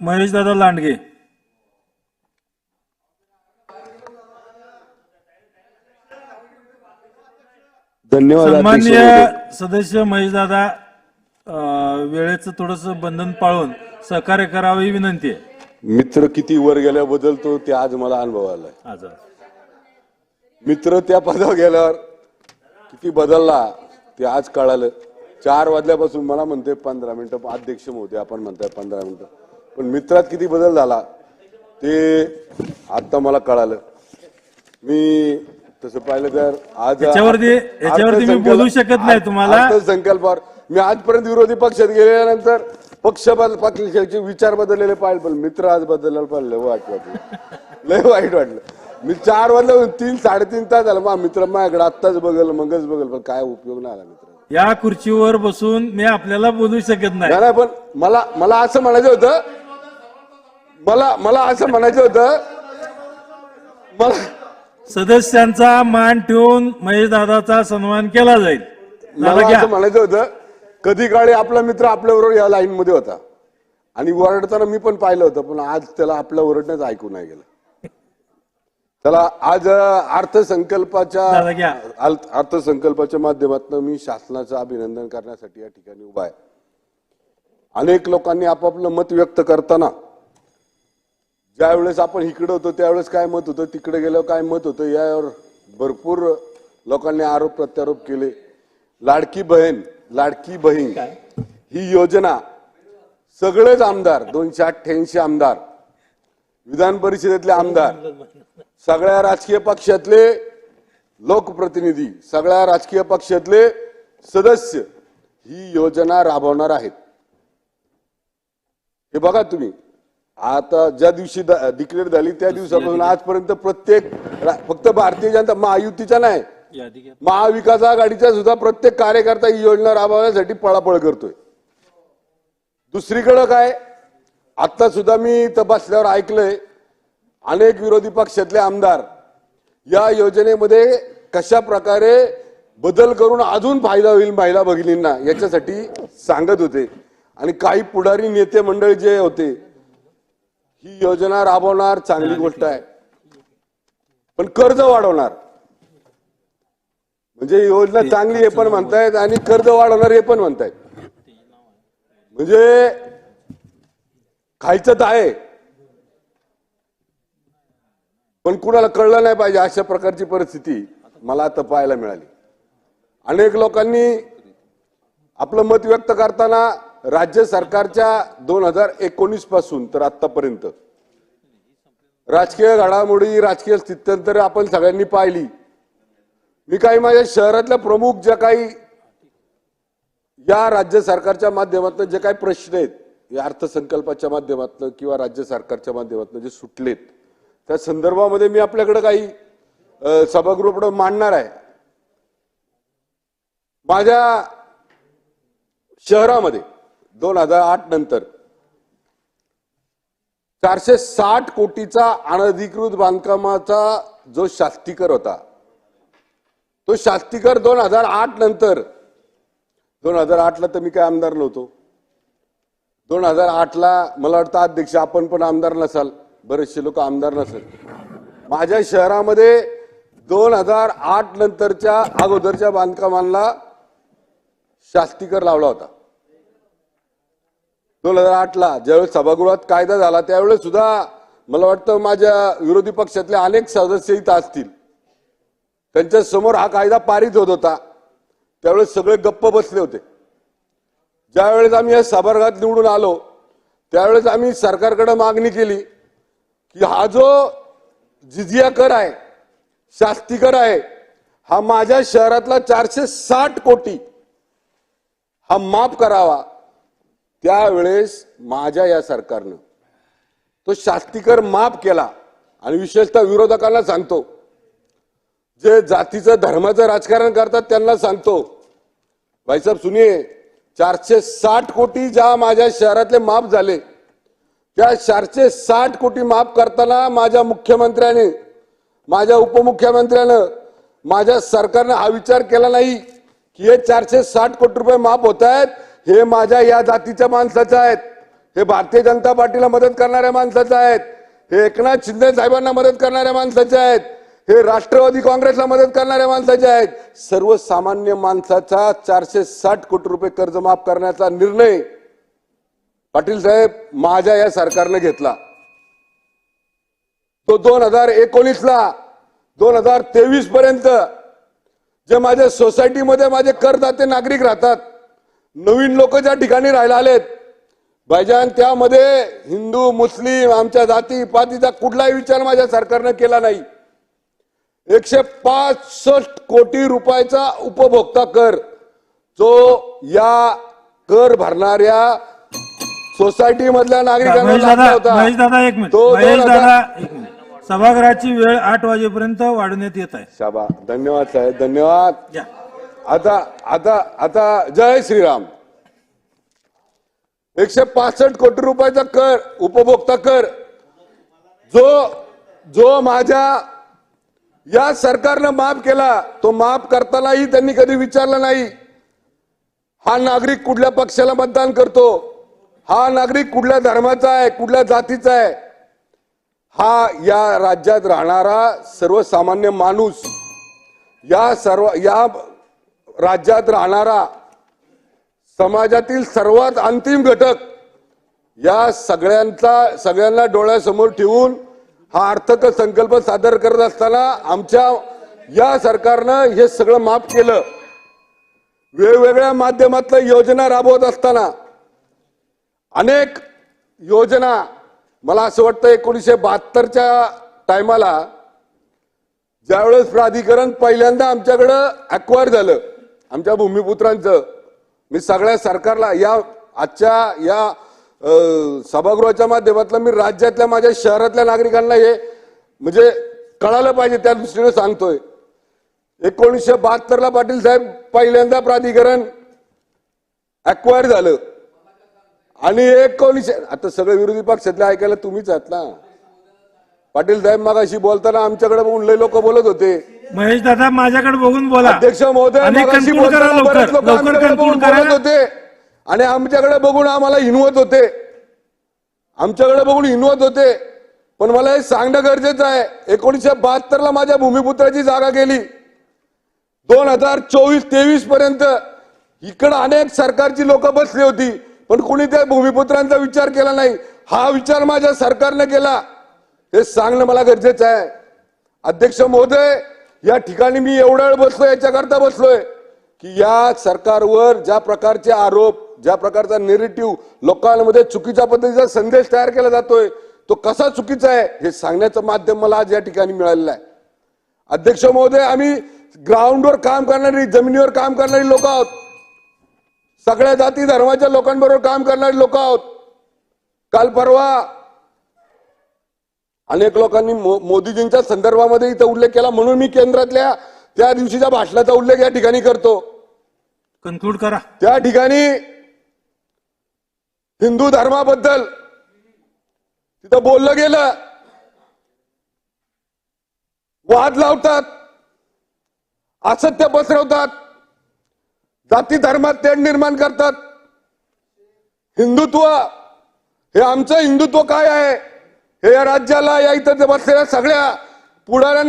महेशदादा लांडगे. धन्यवाद महोदय. सदस्य महेशदादा वेळेचं थोडस बंधन पाळून सहकार्य करावं ही विनंती आहे. मित्र किती वर गेल्याबद्दल तो ते आज मला अनुभव आलाय. आज. मित्र त्या पदावर गेल्यावर किती बदलला ते आज कळालं. चार वाजल्यापासून मला म्हणते पंधरा मिनिटं अध्यक्ष होते आपण म्हणताय पंधरा मिनिटं. पण मित्रात किती बदल झाला ते आता मला कळालं. मी तसं पाहिलं तर आज याच्यावरती- याच्यावरती मी बोलू शकत नाही तुम्हाला. संकल्पावर मी आजपर्यंत विरोधी पक्षात गेल्यानंतर पक्ष बदल पक्षाचे विचार बदललेले पाहिले पण मित्र आज बदललेलं पाहिलं लय वाईट वाटलं. लय वाईट वाटलं. मी चार वाजले तीन साडेतीन तास झालं. मा मित्र माझ्याकडे आत्ताच बघल मगच बघल पण काय उपयोग नाही आला मित्र या खुर्चीवर बसून मी आपल्याला बोलू शकत नाही, पण मला मला असं म्हणायचं होतं मला मला असं म्हणायचं होतं मला सदस्यांचा मान ठेवून महेशदादाचा सन्मान केला जाईल. दादा मला घ्या. असं म्हणायचं होतं कधी काळी आपला मित्र आपल्याबरोबर या लाईन मध्ये होता. आणि ओरडताना मी पण पाहिलं होतं पण आज त्याला आपल्या ओरडण्याच ऐकू नाही गेलं. त्याला आज अं, अर्थसंकल्पाच्या दादा घ्या. अल- अर्थसंकल्पाच्या माध्यमातून मी शासनाचं अभिनंदन करण्यासाठी या ठिकाणी उभा आहे. अनेक लोकांनी आपापलं मत व्यक्त करताना ज्या वेळेस आपण इकडे होतो त्यावेळेस काय मत होतं तिकडे गेल्यावर काय मत होतं यावर भरपूर लोकांनी आरोप प्रत्यारोप केले. लाडकी बहीण लाडकी बहीण ही योजना सगळेच आमदार दोनशे अठ्ठ्याऐंशी आमदार विधान परिषदेतले आमदार सगळ्या राजकीय पक्षातले लोकप्रतिनिधी सगळ्या राजकीय पक्षातले सदस्य ही योजना राबवणार आहेत. हे बघा तुम्ही. आता ज्या दिवशी डिक्लेअर झाली त्या दिवसापासून आजपर्यंत प्रत्येक फक्त भारतीय जनता महायुतीच्या नाही. महाविकास आघाडीचा सुद्धा प्रत्येक कार्यकर्ता ही योजना राबवण्यासाठी पळापळ करतोय. दुसरीकडं काय? आता सुद्धा मी तपासल्यावर ऐकलंय अनेक विरोधी पक्षातले आमदार या योजनेमध्ये कशा प्रकारे बदल करून अजून फायदा होईल महिला भगिनींना याच्यासाठी सांगत होते. आणि काही पुढारी नेते मंडळी जे होते ही योजना राबवणार चांगली गोष्ट आहे. पण कर्ज वाढवणार. म्हणजे योजना चांगली हे पण म्हणतायत आणि कर्ज वाढवणार हे पण म्हणतायत. म्हणजे खायचं तर आहे. पण कुणाला कळलं नाही पाहिजे अशा प्रकारची परिस्थिती मला आता पाहायला मिळाली. अनेक लोकांनी आपलं मत व्यक्त करताना राज्य सरकारच्या दोन हजार एकोणीसपासून तर आतापर्यंत राजकीय घडामोडी राजकीय स्थित्यंतर आपण सगळ्यांनी पाहिली. मी काही माझ्या शहरातल्या प्रमुख ज्या काही या राज्य सरकारच्या माध्यमातून जे काही प्रश्न आहेत या अर्थसंकल्पाच्या माध्यमातून किंवा राज्य सरकारच्या माध्यमातून जे सुटलेत त्या संदर्भामध्ये मी आपल्याकडे काही अ, मांडणार आहे. माझ्या शहरामध्ये दोन हजार आठ नंतर चारशे साठ कोटीचा अनधिकृत बांधकामाचा जो शास्तीकर होता तो शास्तीकर दोन हजार आठ नंतर दोन हजार आठला तर मी काय आमदार नव्हतो. दोन हजार आठला मला वाटतं अध्यक्ष आपण पण आमदार नसाल बरेचसे लोक आमदार नसेल. माझ्या शहरामध्ये दोन हजार आठ नंतरच्या अगोदरच्या बांधकामांना शास्तीकर लावला होता. दोन हजार आठला ज्यावेळेस सभागृहात कायदा झाला त्यावेळेस सुद्धा मला वाटतं माझ्या विरोधी पक्षातले अनेक सदस्य इथं असतील. त्यांच्यासमोर हा कायदा पारित होत होता. त्यावेळेस सगळे गप्प बसले होते. ज्यावेळेस आम्ही या सभागृहात निवडून आलो त्यावेळेस आम्ही सरकारकडे मागणी केली की हा जो जिजिया कर आहे शास्ती कर आहे हा माझ्या शहरातला चारशे साठ कोटी हा माफ करावा. त्यावेळेस माझ्या या सरकारनं तो शास्तीकर माफ केला आणि विशेषतः विरोधकांना सांगतो. जे जातीचं धर्माचं राजकारण करतात त्यांना सांगतो. भाईसाहेब सुनिये चारशे साठ कोटी ज्या माझ्या शहरातले माफ झाले त्या चारशे साठ कोटी माफ करताना माझ्या मुख्यमंत्र्याने माझ्या उपमुख्यमंत्र्यानं माझ्या सरकारनं हा विचार केला नाही की हे चारशे साठ कोटी रुपये माफ होत आहेत हे माझ्या या जातीच्या माणसाचं आहेत. हे भारतीय जनता पार्टीला मदत करणाऱ्या माणसाचं आहेत. हे एकनाथ शिंदे साहेबांना मदत करणाऱ्या माणसाचे आहेत. हे राष्ट्रवादी काँग्रेसला मदत करणाऱ्या माणसाचे आहेत. सर्वसामान्य माणसाचा चारशे साठ कोटी रुपये कर्ज माफ करण्याचा निर्णय पाटील साहेब माझ्या या सरकारने घेतला. तो दोन हजार एकोणीसला दोन हजार तेवीस पर्यंत जे माझ्या सोसायटीमध्ये माझे करदाते नागरिक राहतात नवीन लोक ज्या ठिकाणी राहायला आलेत भाईजान त्यामध्ये हिंदू मुस्लिम आमच्या जाती पातीचा कुठलाही विचार माझ्या सरकारनं केला नाही. एकशे पासष्ट कोटी रुपयाचा उपभोक्ता कर जो या कर भरणाऱ्या सोसायटी मधल्या नागरिकांना तो सभागृहाची वेळ आठ वाजेपर्यंत वाढवण्यात येत आहे. शाबा धन्यवाद साहेब धन्यवाद. आता आता आता जय श्रीराम. एकशे पासष्ट कोटी रुपयाचा कर उपभोक्ता कर. जो जो माझ्या या सरकारनं माफ केला तो माफ करतानाही त्यांनी कधी विचारला नाही. हा नागरिक कुठल्या पक्षाला मतदान करतो? हा नागरिक कुठल्या धर्माचा आहे कुठल्या जातीचा आहे? हा या राज्यात राहणारा सर्वसामान्य माणूस या सर्व या राज्यात राहणारा समाजातील सर्वात अंतिम घटक या सगळ्यांचा सगळ्यांना डोळ्यासमोर ठेवून हा अर्थसंकल्प संकल्प सादर करत असताना आमच्या या सरकारनं हे सगळं माफ केलं. वेगवेगळ्या माध्यमातल्या योजना राबवत असताना अनेक योजना मला असं वाटतं एकोणीसशे बहात्तरच्या टायमाला ज्यावेळेस प्राधिकरण पहिल्यांदा आमच्याकडं अक्वायर झालं. आमच्या भूमिपुत्रांचं मी सगळ्या सरकारला या आजच्या या सभागृहाच्या माध्यमातलं मी राज्यातल्या माझ्या शहरातल्या नागरिकांना हे म्हणजे कळालं पाहिजे त्या दृष्टीने सांगतोय. एकोणीसशे बहात्तरला पाटील साहेब पहिल्यांदा प्राधिकरण अक्वायर झालं. आणि एकोणीसशे आता सगळे विरोधी पक्षातले ऐकायला तुम्हीच आहात ना. पाटील साहेब मगाशी बोलताना आमच्याकडे बघून लय लोक बोलत होते. महेश दादा माझ्याकडे बघून बोला. अध्यक्ष महोदय आणि मगाशी conclude करा बोलताना बरेच लवकर. लोक लवकर आमच्याकडे conclude बघून करा. बोलत होते. आणि आमच्याकडे बघून आम्हाला हिनवत होते. आमच्याकडे बघून हिनवत होते. पण मला हे सांगणं गरजेचं आहे. एकोणीसशे बहात्तरला माझ्या भूमिपुत्राची जागा गेली. दोन हजार चोवीस तेवीस पर्यंत इकडं अनेक सरकारची लोक बसली होती. पण कुणी त्या भूमिपुत्रांचा विचार केला नाही. हा विचार माझ्या सरकारने केला. हे सांगणं मला गरजेचं आहे. अध्यक्ष महोदय या ठिकाणी मी एवढा वेळ बसलोय याच्याकरता बसलोय की या सरकारवर ज्या प्रकारचे आरोप ज्या प्रकारचा नेरेटिव्ह लोकांमध्ये चुकीच्या पद्धतीचा संदेश तयार केला जातोय तो कसा चुकीचा आहे हे सांगण्याचं माध्यम मला आज या ठिकाणी मिळालेलं आहे. अध्यक्ष महोदय आम्ही ग्राउंडवर काम करणारी जमिनीवर काम करणारी लोक आहोत. सगळ्या जाती धर्माच्या लोकांबरोबर काम करणारी लोक आहोत. काल परवा अनेक लोकांनी मो- मोदीजींच्या संदर्भामध्ये इथं उल्लेख केला. म्हणून मी केंद्रातल्या त्या दिवशीच्या भाषणाचा उल्लेख या ठिकाणी करतो. कन्क्लूड करा. त्या ठिकाणी हिंदू धर्माबद्दल तिथं बोललं गेलं. वाद लावतात. असत्य पसरवतात. जाती धर्मात तेढ निर्माण करतात. हिंदुत्व हे आमचं हिंदुत्व काय आहे? हे या राज्याला या इथं बसलेल्या सगळ्या पुढाऱ्यांना